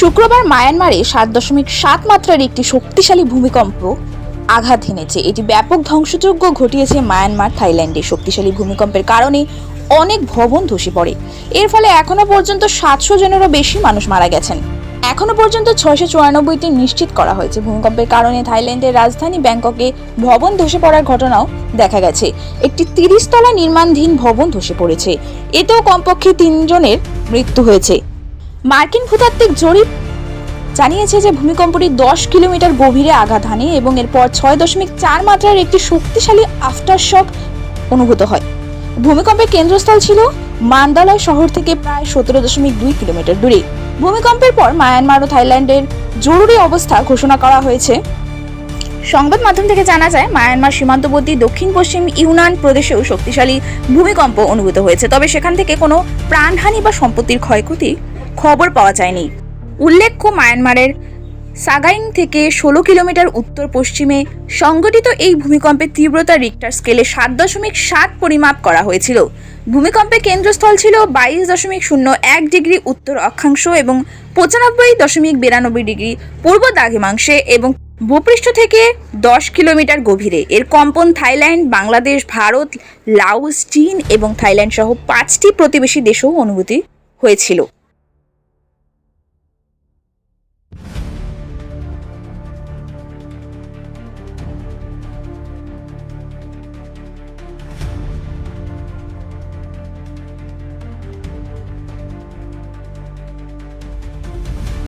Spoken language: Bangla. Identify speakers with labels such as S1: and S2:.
S1: শুক্রবার মায়ানমারে সাত দশমিক সাত মাত্রার একটি শক্তিশালী ভূমিকম্প আঘাত হেনেছে। এটি ব্যাপক ধ্বংসযজ্ঞ ঘটিয়েছে মায়ানমার, থাইল্যান্ডে। শক্তিশালী ভূমিকম্পের কারণে অনেক ভবন ধসে পড়ে। এর ফলে এখনও পর্যন্ত সাতশো জনেরও বেশি মানুষ মারা গেছেন। এখনও পর্যন্ত ছয়শো চুরানব্বইটি নিশ্চিত করা হয়েছে। ভূমিকম্পের কারণে থাইল্যান্ডের রাজধানী ব্যাংককে ভবন ধসে পড়ার ঘটনাও দেখা গেছে। একটি তিরিশতলা নির্মাণধীন ভবন ধসে পড়েছে। এতেও কমপক্ষে তিনজনের মৃত্যু হয়েছে। মার্কিন ভূতাত্ত্বিক জরিপ জানিয়েছে যে ভূমিকম্পটি দশ কিলোমিটার গভীরে আঘাত হানে এবং এরপর ছয় দশমিক চার মাত্রার একটি শক্তিশালী আফটার শক অনুভূত হয়। ভূমিকম্পের কেন্দ্রস্থল ছিল মান্দালয় শহর থেকে প্রায় সতেরো দশমিক দুই কিলোমিটার দূরে। ভূমিকম্পের পর মায়ানমার ও থাইল্যান্ডের জরুরি অবস্থা ঘোষণা করা হয়েছে। সংবাদ মাধ্যম থেকে জানা যায়, মায়ানমার সীমান্তবর্তী দক্ষিণ পশ্চিম ইউনান প্রদেশেও শক্তিশালী ভূমিকম্প অনুভূত হয়েছে। তবে সেখান থেকে কোনো প্রাণহানি বা সম্পত্তির ক্ষয়ক্ষতি খবর পাওয়া যায়নি। উল্লেখ্য, মায়ানমারের সাগাইং থেকে ষোলো কিলোমিটার উত্তর পশ্চিমে সংঘটিত এই ভূমিকম্পের তীব্রতা রিক্টার স্কেলে সাত দশমিক সাত পরিমাপ করা হয়েছিল। ভূমিকম্পের কেন্দ্রস্থল ছিল বাইশ দশমিক শূন্য এক ডিগ্রি উত্তর অক্ষাংশ এবং পঁচানব্বই দশমিক বিরানব্বই ডিগ্রি পূর্ব দ্রাঘিমাংশে এবং ভূপৃষ্ঠ থেকে দশ কিলোমিটার গভীরে। এর কম্পন থাইল্যান্ড, বাংলাদেশ, ভারত, লাওস, চীন এবং থাইল্যান্ড সহ পাঁচটি প্রতিবেশী দেশেও অনুভূতি হয়েছিল।